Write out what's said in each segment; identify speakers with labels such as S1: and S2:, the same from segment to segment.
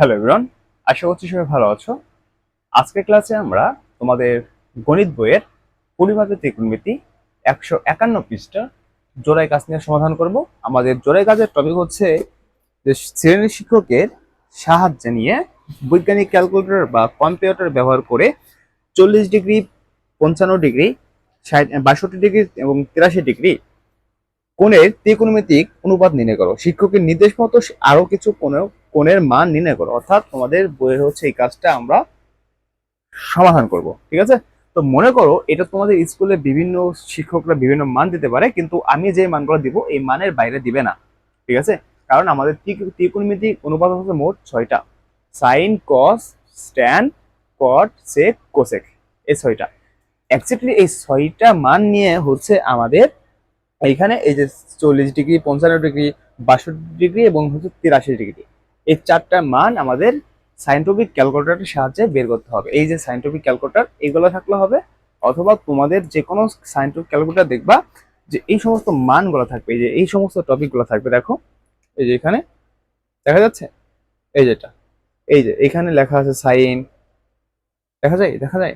S1: Hello everyone আশা করছি সবাই ভালো আছো। আজকের ক্লাসে আমরা তোমাদের গণিত বইয়ের পরিমাপের ত্রিকোণমিতি একশো একান্ন পৃষ্ঠা জোড়াই কাজ নিয়ে সমাধান করব। আমাদের জোড়াই কাজের টপিক হচ্ছে যে শ্রেণি শিক্ষকের সাহায্য নিয়ে বৈজ্ঞানিক ক্যালকুলেটর বা কম্পিউটার ব্যবহার করে চল্লিশ ডিগ্রি, পঞ্চান্ন ডিগ্রি, ষাট, বাষট্টি ডিগ্রি এবং তিরাশি ডিগ্রি কোণের ত্রিকোণমিতিক অনুপাত নির্ণয় করো। শিক্ষকের নির্দেশ মতো আরও কিছু কোণের কোণের মান নির্ণয় করো। অর্থাৎ তোমাদের বইয়ের হচ্ছে এই কাজটা আমরা সমাধান করব, ঠিক আছে? তো মনে করো, এটা তোমাদের স্কুলে বিভিন্ন শিক্ষকরা বিভিন্ন মান দিতে পারে, কিন্তু আমি যে মানগুলো দিব, এই মানের বাইরে দিবে না, ঠিক আছে? কারণ আমাদের ত্রিক- ত্রিকোণমিতিক অনুপাত হচ্ছে মোট ছয়টা। সাইন, কস, স্ট্যান, কট, সেক, কোসেক, এই ছয়টা। অ্যাকচুয়ালি এই ছয়টা মান নিয়ে হচ্ছে আমাদের এইখানে এই যে চল্লিশ ডিগ্রি, পঞ্চান্ন ডিগ্রি, বাষট্টি ডিগ্রি এবং হচ্ছে তিরাশি ডিগ্রি। এই চারটা মান আমাদের সাইন্টিফিক ক্যালকুলেটরের সাহায্যে বের করতে হবে। এই যে সাইন্টিফিক ক্যালকুলেটর এগুলো থাকলে হবে? অথবা তোমাদের যে কোনো সাইন্টিফিক ক্যালকুলেটর দেখবা যে এই সমস্ত মানগুলো থাকবে, এই যে এই সমস্ত টপিকগুলো থাকবে, দেখো। এই যে এখানে, দেখা যাচ্ছে? এই যেটা এই যে এখানে লেখা আছে সাইন দেখা যায়? দেখা যায়?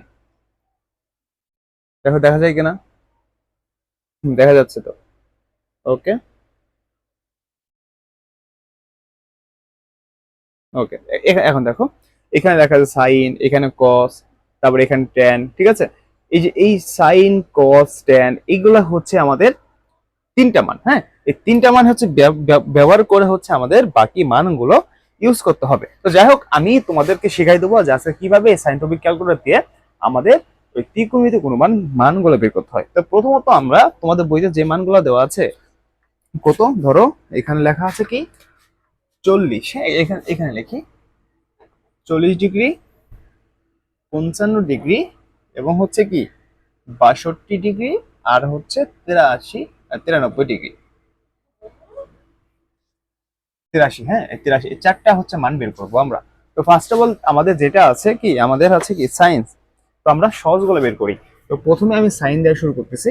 S1: দেখো, দেখা যায় কিনা? দেখা যাচ্ছে তো। ওকে ওকে এখন দেখো। এখানে দেখা যাচ্ছে সাইন এখানে কস তারপর এখানে ট্যান ঠিক আছে? এই যে, এই সাইন কস ট্যান এইগুলা হচ্ছে আমাদের তিনটা মান হ্যাঁ? এই তিনটা মান হচ্ছে ব্যব- ব্যব- ব্যবহার করে হচ্ছে আমাদের বাকি মানগুলো ইউজ করতে হবে। তো যাই হোক, আমি তোমাদেরকে শেখাই দেবো যে আজকে কীভাবে সাইন্টিফিক ক্যালকুলেটর দিয়ে আমাদের ওই ত্রিকোণমিতিক অনুমান মানগুলো বের করতে হয়। তো প্রথমত আমরা তোমাদের বইতে যে মানগুলো দেওয়া আছে, কত? ধরো, এখানে লেখা আছে কি? চল্লিশ হ্যাঁ এখানে এখানে লিখি। চল্লিশ ডিগ্রি, পঞ্চান্ন ডিগ্রি এবং হচ্ছে কি, বাষট্টি ডিগ্রি আর হচ্ছে তিরাশি তিরানব্বই ডিগ্রি। তিরাশি হ্যাঁ তিরাশি চারটা হচ্ছে মান বের করব আমরা। তো ফার্স্ট অফ অল আমাদের যেটা আছে কি, আমাদের আছে কি সায়েন্স তো আমরা সহজগুলো বের করি। তো প্রথমে আমি সাইন দেওয়া শুরু করতেছি।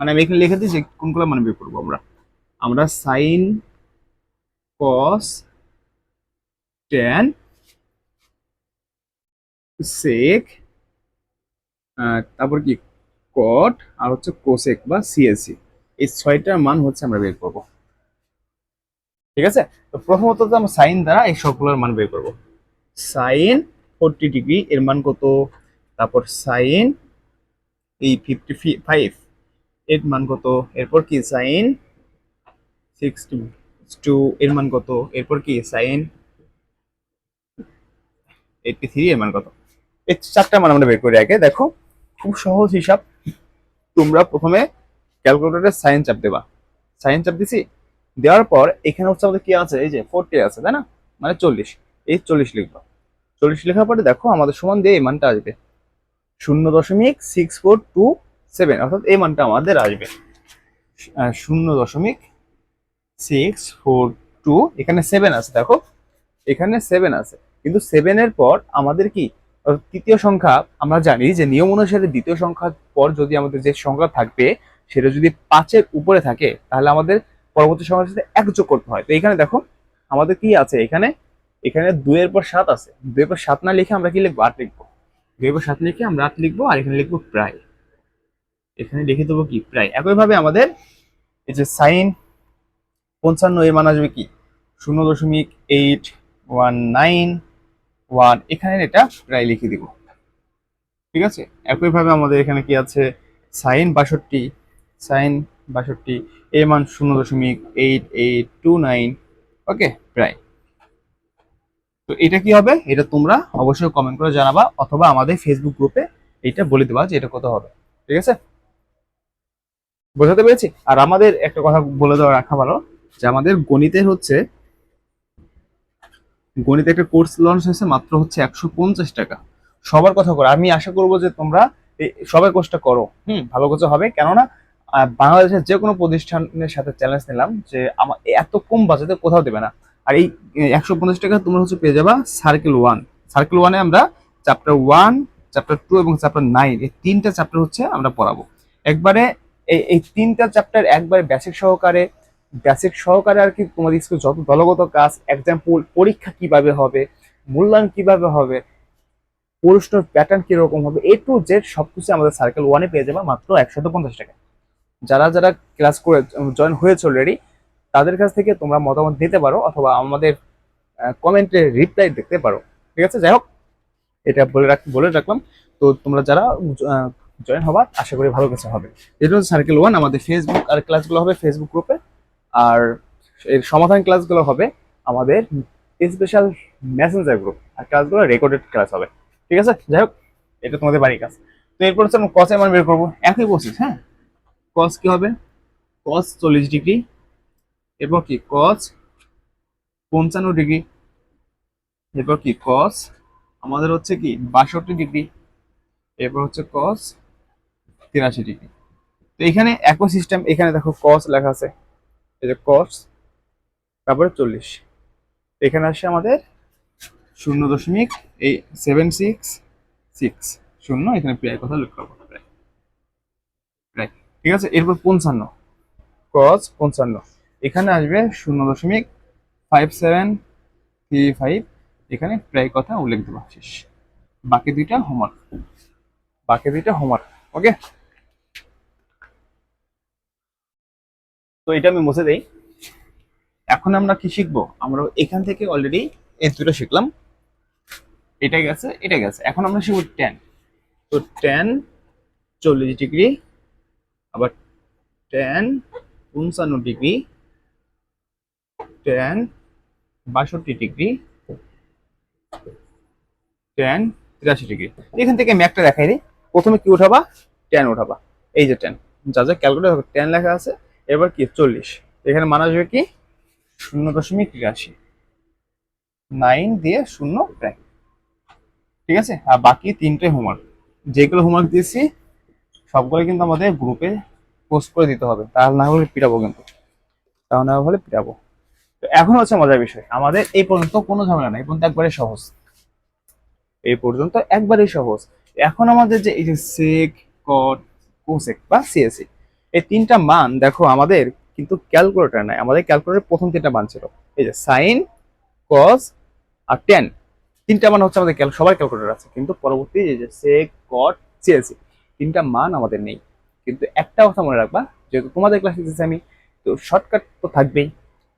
S1: মানে আমি এখানে লিখে দিই যে কোনগুলো মানে বের করব আমরা। আমরা সাইন কস ট্যান সেক তারপর কি? কট আর হচ্ছে কোসেক বা সিএসসি এই ছয়টার মান হচ্ছে আমরা বের করব। ঠিক আছে? তো প্রথমত আমরা সাইন দ্বারা এই সবগুলোর মান বের করব। সাইন ফোরটি ডিগ্রি এর মান কত? তারপর সাইন এই ফিফটি ফাইভ এর মান কত? এরপর কি? সাইন সিক্সটি টু এর মান কত? এরপর কি? সাইন এইটটি থ্রি এর মান কত? এই চারটা মান আমরা বের করি আগে, দেখো। খুব সহজ হিসাব। তোমরা প্রথমে ক্যালকুলেটরে সাইন চাপ দেবা। সাইন চাপ দিছি। দেওয়ার পর এখানে হচ্ছে আমাদের কি আছে? এই যে ফোরটি আছে, তাই না? মানে চল্লিশ। এই চল্লিশ লিখবা। চল্লিশ লেখার পরে দেখো, আমাদের সমান দিয়ে এই মানটা আসবে। শূন্য দশমিক সিক্স ফোর টু সেভেন অর্থাৎ এই মানটা আমাদের আসবে। শূন্য দশমিক সিক্স ফোর টু এখানে সেভেন আছে, দেখো। এখানে সেভেন আছে। কিন্তু সেভেনের পর আমাদের কি তৃতীয় সংখ্যা আমরা জানি যে নিয়ম অনুসারে দ্বিতীয় সংখ্যার পর যদি আমাদের যে সংখ্যা থাকবে, সেটা যদি পাঁচের উপরে থাকে, তাহলে আমাদের পরবর্তী সংখ্যার সাথে এক যোগ করতে হয়। তো এখানে দেখো, আমাদের কি আছে? এখানে এখানে দুইয়ের পর সাত আছে। দুইয়ের পর সাত না লিখে আমরা কি লিখব? আট লিখব। দুইয়ের পর সাত লিখে আমরা আট লিখব, আর এখানে লিখব প্রায়। এখানে লিখে দেবো কি? প্রায়। একইভাবে আমাদের এই যে সাইন পঞ্চান্ন এর মান আসবে কি? শূন্য দশমিক এইট ওয়ান নাইন ওয়ান এখানে এটা প্রায় লিখে দিব। ঠিক আছে? একইভাবে আমাদের এখানে কি আছে? সাইন বাষট্টি সাইন বাষট্টি এর মান শূন্য দশমিক eight eight two nine okay প্রায়। তো এটা কি হবে? এটা তোমরা অবশ্যই কমেন্ট করে জানাবা, অথবা আমাদের ফেসবুক গ্রুপে এটা বলে দেবা যে এটা কত হবে। ঠিক আছে? বোঝাতে পেরেছি? আর আমাদের একটা কথা বলে দেওয়া রাখা ভালো, যে আমাদের গণিতের হচ্ছে গণিতে একটা কোর্স লঞ্চ হয়েছে মাত্র হচ্ছে একশো পঞ্চাশ টাকা। সবার কথা করো আমি আশা করব যে তোমরা সবাই কোর্সটা করো। হুম, ভালো কিছু হবে। কেননা বাংলাদেশের যে কোনো প্রতিষ্ঠানের সাথে চ্যালেঞ্জ নিলাম যে আমার এত কম বাজেটে কোথাও দেবে না। আর এই একশো পঞ্চাশ টাকা তোমরা হচ্ছে পেয়ে যাবা সার্কেল ওয়ান সার্কেল ওয়ানে আমরা চ্যাপ্টার ওয়ান চ্যাপ্টার টু এবং চ্যাপ্টার নাইন এই তিনটা চ্যাপ্টার হচ্ছে আমরা পড়াবো। একবারে এই তিনটা চ্যাপ্টার একবারে বেসিক সহকারে বেসিক সহকারে আর কি তোমাদের স্কুল যত দলগত কাজ এক্সাম্পল পরীক্ষা কীভাবে হবে, মূল্যায়ন কীভাবে হবে, প্রশ্ন প্যাটার্ন কীরকম হবে এ টু জেড সবকিছু আমাদের সার্কেল ওয়ানে পেয়ে যাবে মাত্র একশত পঞ্চাশ টাকা। যারা যারা ক্লাস করে জয়েন হয়েছে অলরেডি তাদের কাছ থেকে তোমরা মতামত দিতে পারো অথবা আমাদের কমেন্টে রিপ্লাই দেখতে পারো। ঠিক আছে? যাই হোক, এটা বলে রাখ, বলে রাখলাম। তো তোমরা যারা জয়েন হবা, আশা করি ভালো কিছু হবে। এটা হচ্ছে সার্কেল ওয়ান আমাদের ফেসবুক আর ক্লাসগুলো হবে ফেসবুক গ্রুপে আর এর সমাধান ক্লাসগুলো হবে আমাদের স্পেশাল মেসেঞ্জার গ্রুপ আর ক্লাসগুলো রেকর্ডেড ক্লাস হবে। ঠিক আছে? যাই হোক, এটা তোমাদের বাড়ির কাজ। তো এরপর হচ্ছে আমরা কসের মান বের করব। একই বসিস হ্যাঁ? কস কি হবে? কস চল্লিশ ডিগ্রি। এরপর কি? কস পঞ্চান্ন ডিগ্রি। এরপর কি? কস আমাদের হচ্ছে কি? বাষট্টি ডিগ্রি। এরপর হচ্ছে কস তিরাশি ডিগ্রি। তো এখানে একই সিস্টেম এখানে দেখো কস লেখা আছে। এই যে কস তারপরে চল্লিশ। এখানে আসছে আমাদের শূন্য দশমিক এই সেভেন সিক্স সিক্স শূন্য, এখানে প্রায় কথা লিখতে হবে প্রায়। প্রায়। ঠিক আছে? এরপর পঞ্চান্ন। কস পঞ্চান্ন। এখানে আসবে শূন্য দশমিক ফাইভ সেভেন থ্রি ফাইভ এখানে প্রায় কথা উল্লেখ দেওয়া শেষ। বাকি দুইটা হোমওয়ার্ক বাকি দুইটা হোমওয়ার্ক ওকে তো এটা আমি মুছে দেই। এখন আমরা কি শিখব? আমরা এখান থেকে অলরেডি এই দুটো শিখলাম। এটা গেছে এটা গেছে। এখন আমরা শিখব টেন তো টেন চল্লিশ ডিগ্রি, আবার টেন পঞ্চান্ন ডিগ্রি টেন বাষট্টি ডিগ্রি টেন তিরাশি ডিগ্রি। এখান থেকে ম্যাকটা দেখাই দিই। প্রথমে কি উঠাবা? টেন উঠাবা। এই যে টেন যা যা ক্যালকুলেটর টেন লেখা আছে। এবার কি? চল্লিশ। এখানে মান আসবে কি? শূন্য দশমিক তিরাশি। নাইন দিয়ে শূন্য প্রায়। ঠিক আছে? আর বাকি তিনটে হোমওয়ার্ক যেগুলো হোমওয়ার্ক দিয়েছি সবগুলো কিন্তু আমাদের গ্রুপে পোস্ট করে দিতে হবে। তাহলে না হলে পিটাবো কিন্তু। তাহলে না হলে পিটাবো। তো এখন হচ্ছে মজার বিষয়। আমাদের এই পর্যন্ত কোনো ঝামেলা নাই। পর্যন্ত একবারে সহজ। এই পর্যন্ত একবারেই সহজ। এখন আমাদের যে এই যে সেক কট কোসেক বা সিএসি এই তিনটা মান, দেখো আমাদের কিন্তু ক্যালকুলেটর নাই। আমাদের ক্যালকুলেটর প্রথম তিনটা মান ছিল। এই যে সাইন কস আর টেন তিনটা মান হচ্ছে আমাদের সবার ক্যালকুলেটর আছে। কিন্তু পরবর্তী এই যে সেক কট সিএসি তিনটা মান আমাদের নেই। কিন্তু একটা কথা মনে রাখবা, যেহেতু তোমাদের ক্লাস দিতেছি আমি, তো শর্টকাট তো থাকবেই।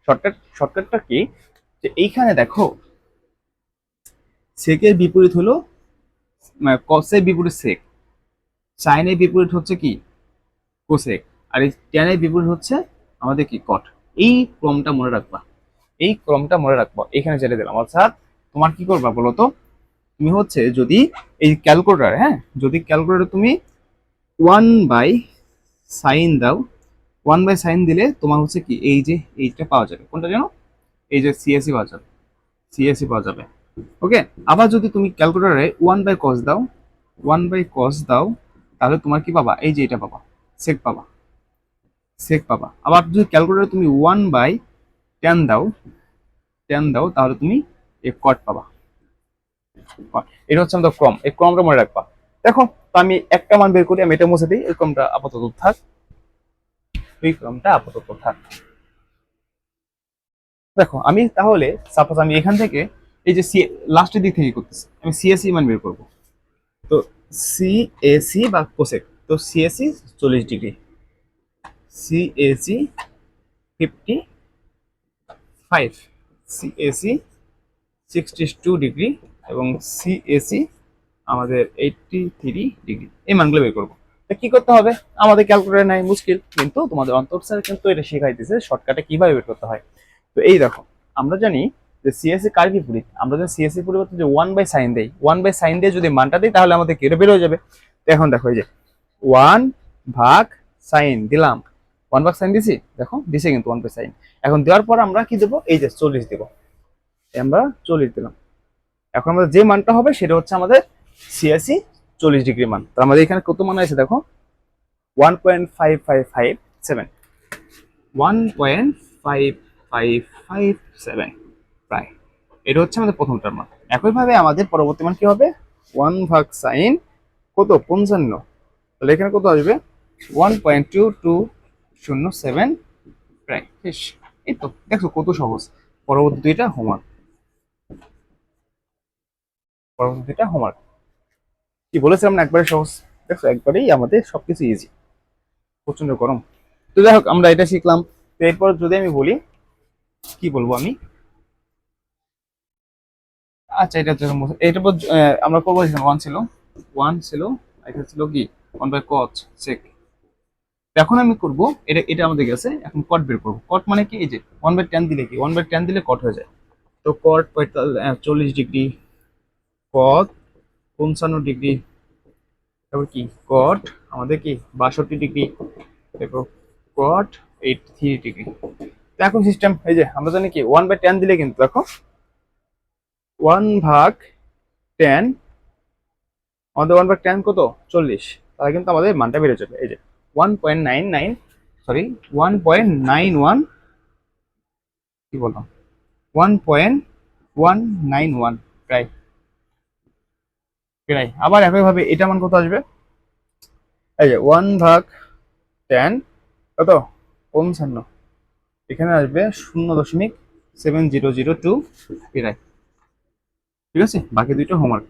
S1: শর্টকাট শর্টকাটটা কি? যে এইখানে দেখো সেকের বিপরীত হলো মানে কসের বিপরীত সেক সাইনের বিপরীত হচ্ছে কি? কোসেক। আর এই ট্যানের বিপরীত হচ্ছে আমাদের কি? কট। এই ক্রমটা মনে রাখবা। এই ক্রমটা মনে রাখবা। এখানে ছেড়ে দিলাম। অর্থাৎ তোমার কি করবা বলো তো? তুমি হচ্ছে যদি এই ক্যালকুলেটর হ্যাঁ? যদি ক্যালকুলেটর তুমি ওয়ান বাই সাইন দাও, ওয়ান বাই সাইন দিলে তোমার হচ্ছে কি? এই যে এইটা পাওয়া যাবে। কোনটা জানো? এই যে সিএসি পাওয়া যাবে। সিএসি পাওয়া যাবে। ওকে? আবার যদি তুমি ক্যালকুলেটরে ওয়ান বাই কস দাও, ওয়ান বাই কস দাও, তাহলে তোমার কি পাবা? এই যে এটা পাবা। সেক পাবা। সেক পাবা। আবার যদি ক্যালকুলেটরে তুমি ওয়ান বাই টেন দাও টেন দাও, তাহলে তুমি এ কট পাবা। এটা হচ্ছে আমাদের ক্রম। এই ক্রমটা মনে রাখবা। দেখো, তো আমি একটা মান বের করি, আমি এটা মুছে দিই, এই ক্রমটা আপাতত থাক। এই ক্রমটা আপাতত থাক। দেখো, আমি তাহলে সাপোজ আমি এখান থেকে এই যে সি লাস্টের দিক থেকে করতেছি, আমি সিএসি মান বের করব। তো সিএসি বা কোসেক তো সিএসি চল্লিশ degree. CSC fifty five CSC sixty two degree এবং সিএসি আমাদের এইটটি থ্রি ডিগ্রি। এই মানগুলো বের করব। তো কি করতে হবে? আমাদের ক্যালকুলেটর নাই, মুশকিল। কিন্তু তোমাদের অন্তর স্যার কিন্তু এটা শেখাইতেছে শর্টকাটে কীভাবে বের করতে হয়। তো এই দেখো, আমরা জানি যে সিএসসি কার বিপরীত? আমরা যদি সিএসসি পরিবর্তে যে ওয়ান বাই সাইন দেই ওয়ান বাই সাইন দিয়ে যদি মানটা দিই, তাহলে আমাদের কেটে বের হয়ে যাবে? এখন দেখো এই যে ওয়ান ভাগ সাইন দিলাম। ওয়ান ভাগ সাইন দিছি? দেখো, দিছে কিন্তু ওয়ান বাই সাইন। এখন দেওয়ার পর আমরা কি দেবো? এই যে চল্লিশ দেবো। আমরা চল্লিশ দিলাম। এখন আমাদের যে মানটা হবে, সেটা হচ্ছে আমাদের সিএসসি চল্লিশ ডিগ্রি মান। তো আমাদের এখানে কত মান আছে দেখো? One point five five five seven one point five five five seven প্রায়। এটা হচ্ছে আমাদের প্রথমটার মান। একইভাবে আমাদের পরবর্তী মান কি হবে? ওয়ান ভাগ সাইন কত? পঞ্চান্ন। তাহলে এখানে কত আসবে? ওয়ান পয়েন্ট টু টু শূন্য সেভেন প্রায় শেষ এই তো, দেখো কত সহজ। পরবর্তী দুইটা হোমওয়ার্ক পরবর্তীটা হোমওয়ার্ক কি বলেছিলাম না, একবারে সহজ। দেখো, একবারেই আমাদের সবকিছু ইজি প্রচণ্ড গরম। তো যাই আমরা এটা শিখলাম। তো এরপর যদি আমি বলি, কি বলব আমি? আচ্ছা এটা এটার পর আমরা করব ওয়ান ছিল। ওয়ান ছিল এটা ছিল কি? ওয়ান বাই কচ সেক এখন আমি করব, এটা এটা আমাদের গেছে, এখন কট বের করব। কট মানে কি? এই যে ওয়ান বাই টেন দিলে কি? ওয়ান বাই টেন দিলে কট হয়ে যায়। তো কট চল্লিশ ডিগ্রি কট পঞ্চান্ন ডিগ্রি, তারপর কি? কট আমাদের কি? বাষট্টি ডিগ্রি, তারপর কট এইট থ্রি ডিগ্রি দেখো সিস্টেম এই যে, আমরা জানি কি? ওয়ান বাই টেন দিলে কিন্তু দেখো ওয়ান ভাগ টেন আমাদের ওয়ান ভাগ টেন কত? চল্লিশ। তাহলে কিন্তু আমাদের মানটা বেড়ে যাবে। এই যে one point nine nine sorry one point nine one কি বললাম? One point one nine one প্রায় প্রায় আবার একইভাবে এটা মান কত আসবে? এই যে ওয়ান ভাগ টেন কত? পঞ্চান্ন। এখানে আসবে শূন্য দশমিক সেভেন জিরো জিরো টু প্রায় ঠিক আছে? বাকি দুইটা হোমওয়ার্ক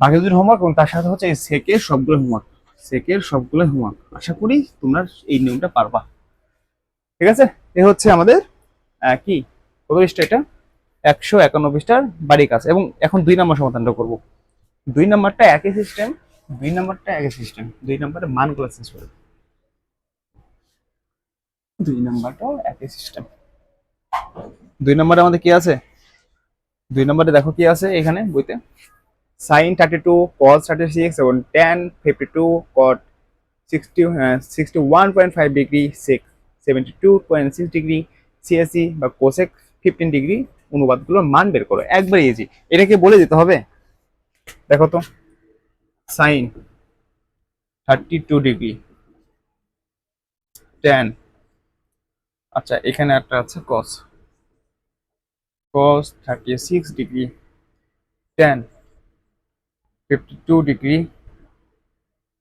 S1: বাকি দুটো হোমওয়ার্ক এবং তার সাথে হচ্ছে সেকের সবগুলো হোমওয়ার্ক সেকের সবগুলো হোমওয়ার্ক আশা করি তোমরা এই নিয়মটা পারবা। ঠিক আছে? এ হচ্ছে আমাদের কি? কত পৃষ্ঠা এটা? একশো একান্ন পৃষ্ঠার বাড়ি কাজ। এবং এখন দুই নম্বর সমাধানটা করব। দুই নম্বরটা একই সিস্টেম দুই নম্বরটা একই সিস্টেম দুই নম্বরের মানগুলো চেঞ্জ করবে। দুই নম্বরটাও একই সিস্টেম দুই নম্বরে আমাদের কি আছে? দুই নম্বরে দেখো কি আছে এখানে বইতে? Sine thirty two cos thirty six এবং tan fifty two cot sixty sixty one point five degree six seventy two point six degree CSC বা কোসেক ফিফটিন ডিগ্রি অনুবাদগুলোর মান বের করো, একবার ইজি এটাকে বলে দিতে হবে, দেখো তো, sine thirty two degree tan আচ্ছা এখানে একটা আছে কস cos 36 degree, tan 52 degree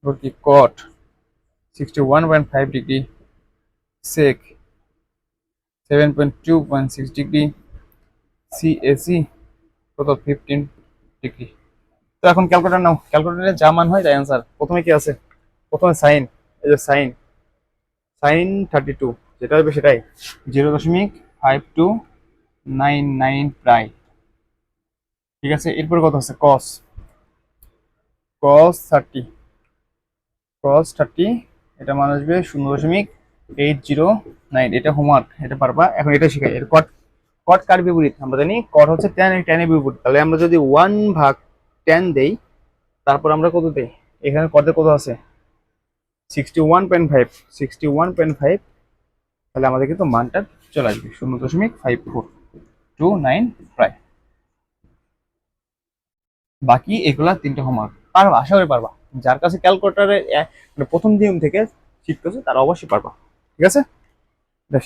S1: কি cot 61.5 degree sec 7.216 degree cac কত 15 degree. তো এখন ক্যালকুলেটর নাও। ক্যালকুলেটরে যা মান হয় তাই অ্যান্সার প্রথমে কি আছে? প্রথমে সাইন। এই যে সাইন। সাইন 32 যেটা হবে সেটাই। 0.5299 প্রায়। ঠিক আছে? এরপর কত আছে? cos cos thirty cos thirty এটা মান আসবে শূন্য দশমিক এইট জিরো নাইন এটা হোমওয়ার্ক এটা পারবা, এখন এটা শিখাই এর কট কট কার বিপরীত? আমরা জানি কট হচ্ছে টেন টেনের বিপরীত, তাহলে আমরা যদি ওয়ান ভাগ টেন দেই, তারপর আমরা কত দেই? এখানে কতে কত আছে? Sixty one point five sixty one point five তাহলে আমাদের কিন্তু মানটা চলে আসবে, শূন্য দশমিক ফাইভ ফোর টু নাইন প্রায়। বাকি এগুলা তিনটে হোমওয়ার্ক পারবা, আশা করি পারবা। যার কাছে ক্যালকুলেটারের মানে প্রথম দিন থেকে শিখতেছে তারা অবশ্যই পারবা। ঠিক আছে? দেখ